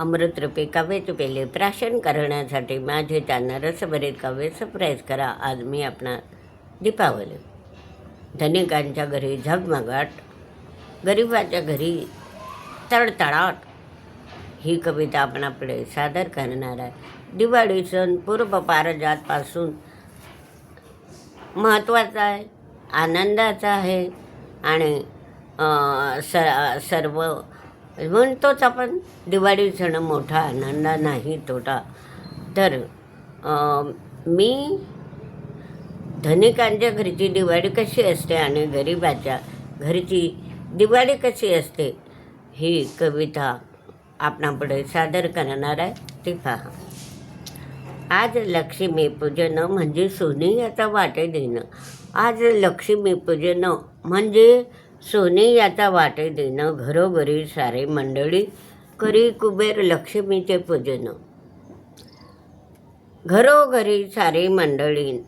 अमृतरूपी काव्याचे प्राशन करण्यासाठी माझे त्यांना रसभरीत काव्य सरप्राईज करा. आज मी आपणा दीपावली. धनिकांच्या घरी झगमगाट गरिबाच्या घरी तडतडाट. ही कविता आपणापुढे सादर करणार आहे. दिवाळी सण पूर्व पारजातपासून महत्त्वाचा आहे आनंदाचा आहे आणि स सर्व म्हणतोच आपण दिवाळी सण मोठा आनंद नाही तोटा. तर मी धनिकांच्या घरची दिवाळी कशी असते आणि गरिबाच्या घरची दिवाळी कशी असते ही कविता आपणापुढे सादर करणार आहे. ती पहा. आज लक्ष्मी पूजन म्हणजे सोनी याचा वाटे देणं आज लक्ष्मी पूजन म्हणजे सोने याचा वाटे देणं घरोघरी सारे मंडळी करी कुबेर लक्ष्मीचे पूजन. घरोघरी सारे मंडळी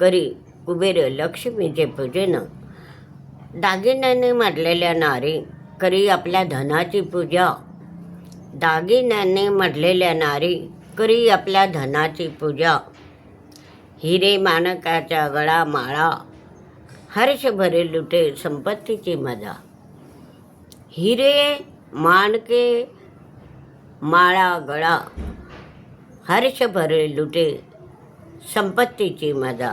करी कुबेर लक्ष्मीचे पूजन. दागिन्याने मडलेल्या नारी करी आपल्या धनाची पूजा. दागिन्याने मडलेल्या नारी करी आपल्या धनाची पूजा. हिरे मानकाच्या गळा माळा हर्ष भरे लुटे संपत्तीची मजा. हिरे माणके माळा गळा हर्ष भरे लुटे संपत्तीची मजा.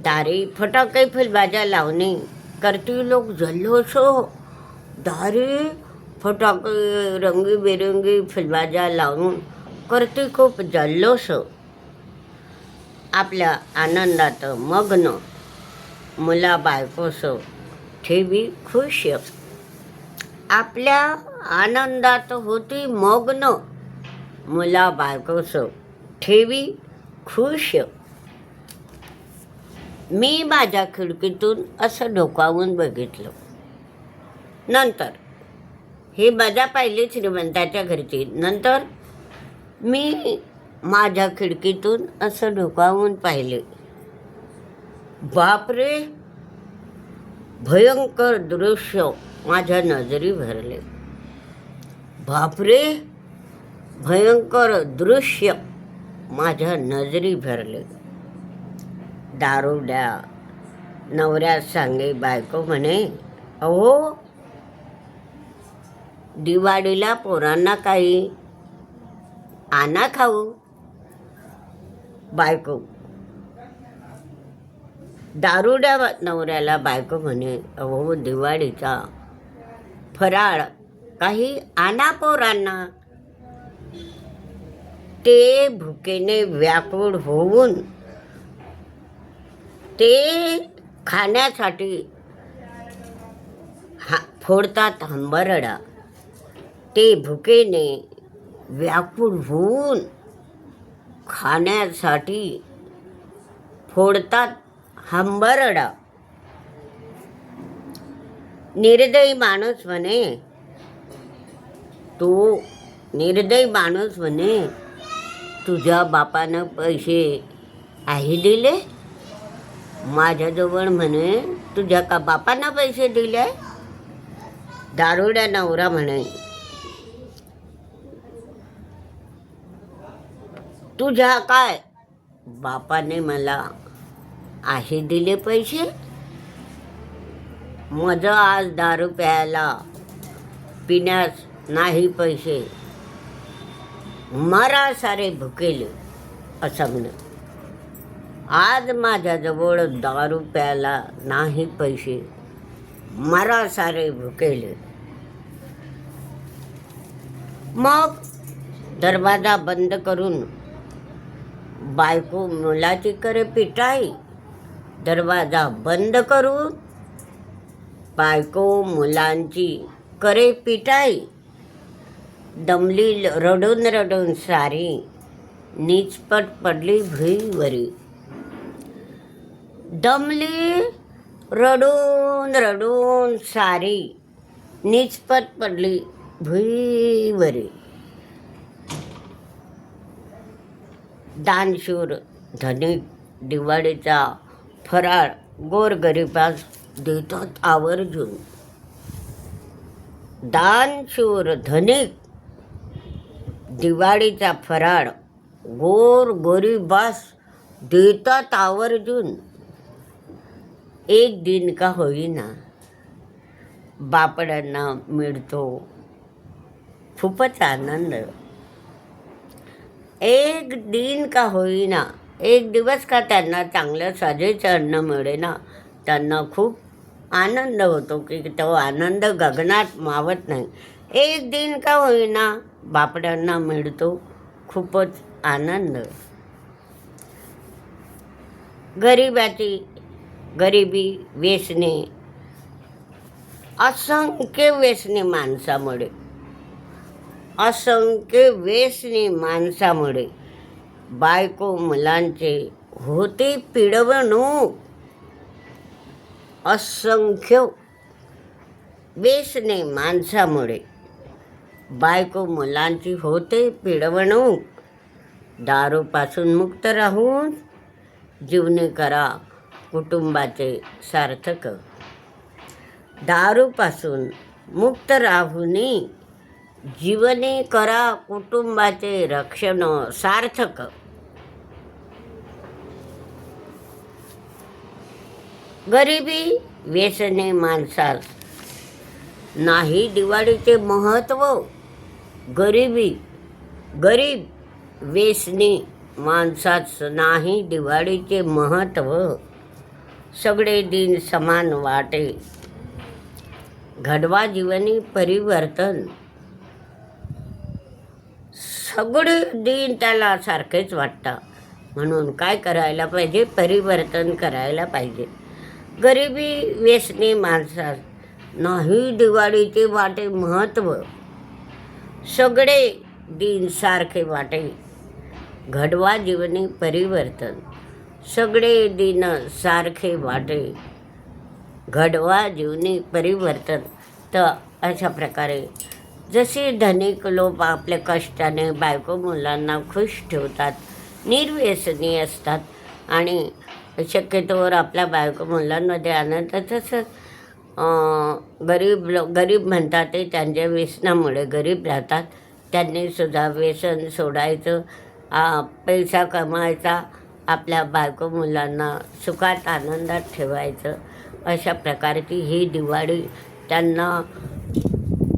दारी फटाके फुलबाजा लावणे करती लोक जल्लोषो. दारी फटाके रंगीबेरंगी फुलबाजा लावून करती खूप जल्लोष. आपल्या आनंदात मग्न. मुला बायकोसो ठेवी खुश आपल्या आनंदात होती मग्न मुला बायकोसो ठेवी खुश मी माझ्या खिडकीतून असं डोकावून बघितलं. नंतर ही मजा पाहिली श्रीमंताच्या घरची नंतर मी माझ्या खिडकीतून असं डोकावून पाहिले. बापरे. भयंकर दृश्य माझ्या नजरी भरले. बापरे. भयंकर दृश्य माझ्या नजरी भरले. दारुड्या नवऱ्यात सांगे बायको म्हणे अहो दिवाळीला पोरांना काही आणा खाऊ. बायको दारुड्या नवऱ्याला बायको म्हणे अहो दिवाळीचा फराळ काही आना पोरांना. ते भुकेने व्याकुळ होऊन ते खाण्यासाठी हा फोडतात हंबरडा. ते भुकेने व्याकुळ होऊन खाण्यासाठी फोडतात हंबरडा निर्दयी माणूस म्हणे तू निर्दयी माणूस म्हणे तुझ्या बापानं पैसे आहे दिले माझ्याजवळ म्हणे तुझ्या का बापानं पैसे दिले दारुड्या नवरा म्हणे तुझ्या काय बापाने मला आहे दिले पैसे? मज आज दारू प्यायला. पिण्यास नाही पैसे. मरा सारे भुकेले असं म्हण. आज माझ्याजवळ दारू प्यायला नाही पैसे. मरा सारे भुकेले. मग दरवाजा बंद करून बायको मुलाची करे पिटाई. दरवाजा बंद करून बायको मुलांची करे पिटाई दमली रडून रडून सारी निचपट पडली भुईवरी. दमली रडून रडून सारी निचपट पडली भुईवरी. दानशूर धनिक दिवाळीचा फराळ गोरगरिबास देतात आवर्जून दानशूर धनिक दिवाळीचा फराळ गोर गोरीबास देतात आवर्जून एक दिन का होईना बापडांना मिळतो खूपच आनंद. एक दिन का होईना एक दिवस का त्यांना चांगलं साजेचं अन्न मिळेना? त्यांना खूप आनंद होतो की तो आनंद गगनात मावत नाही. एक दिन का होईना बापड्यांना मिळतो खूपच आनंद. गरिबाची गरिबी व्यसने असंख्य व्यसने माणसामुळे असंख्य व्यसने माणसामुळे बायको मुलांचे होते पिडवणूक. असंख्य बेसने माणसामुळे. बायको मुलांची होते पिडवणूक. दारूपासून मुक्त राहून जीवने करा कुटुंबाचे सार्थक. दारूपासून मुक्त राहूनही जीवने करा कुटुंबाचे रक्षण सार्थक. गरिबी व्यसने माणसास. नाही दिवाळीचे महत्त्व गरिबी गरीब व्यसने माणसाच नाही दिवाळीचे महत्त्व सगळे दिन समान वाटे. घडवा जीवनी परिवर्तन. सगळे दिन त्याला सारखेच वाटतं. म्हणून काय करायला पाहिजे? परिवर्तन करायला पाहिजे. गरिबी व्यसने माणसात नाही दिवाळीचे वाटे महत्त्व सगळे दिन सारखे वाटे. घडवा जीवनी परिवर्तन. सगळे दिन सारखे वाटे. घडवा जीवनी परिवर्तन. तर अशा प्रकारे जसे धनिक लोक आपल्या कष्टाने बायको मुलांना खुश ठेवतात निर्व्यसनी असतात आणि शक्यतोवर आपल्या बायको मुलांमध्ये आनंद तसंच गरीब लो गरीब म्हणतात ते त्यांच्या व्यसनामुळे गरीब राहतात. त्यांनी सुद्धा व्यसन सोडायचं पैसा कमायचा आपल्या बायको मुलांना सुखात आनंदात ठेवायचं. अशा प्रकारची ही दिवाळी त्यांना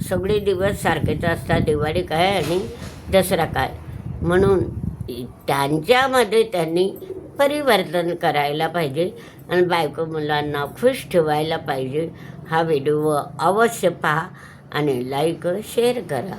सगळे दिवस सारखेच असतात दिवाळी काय आणि दसरा काय? म्हणून त्यांच्यामध्ये त्यांनी परिवर्तन करायला पाहिजे आणि बायको मुलांना खुश ठेवायला पाहिजे. हा व्हिडिओ अवश्य पहा आणि लाईक शेअर करा.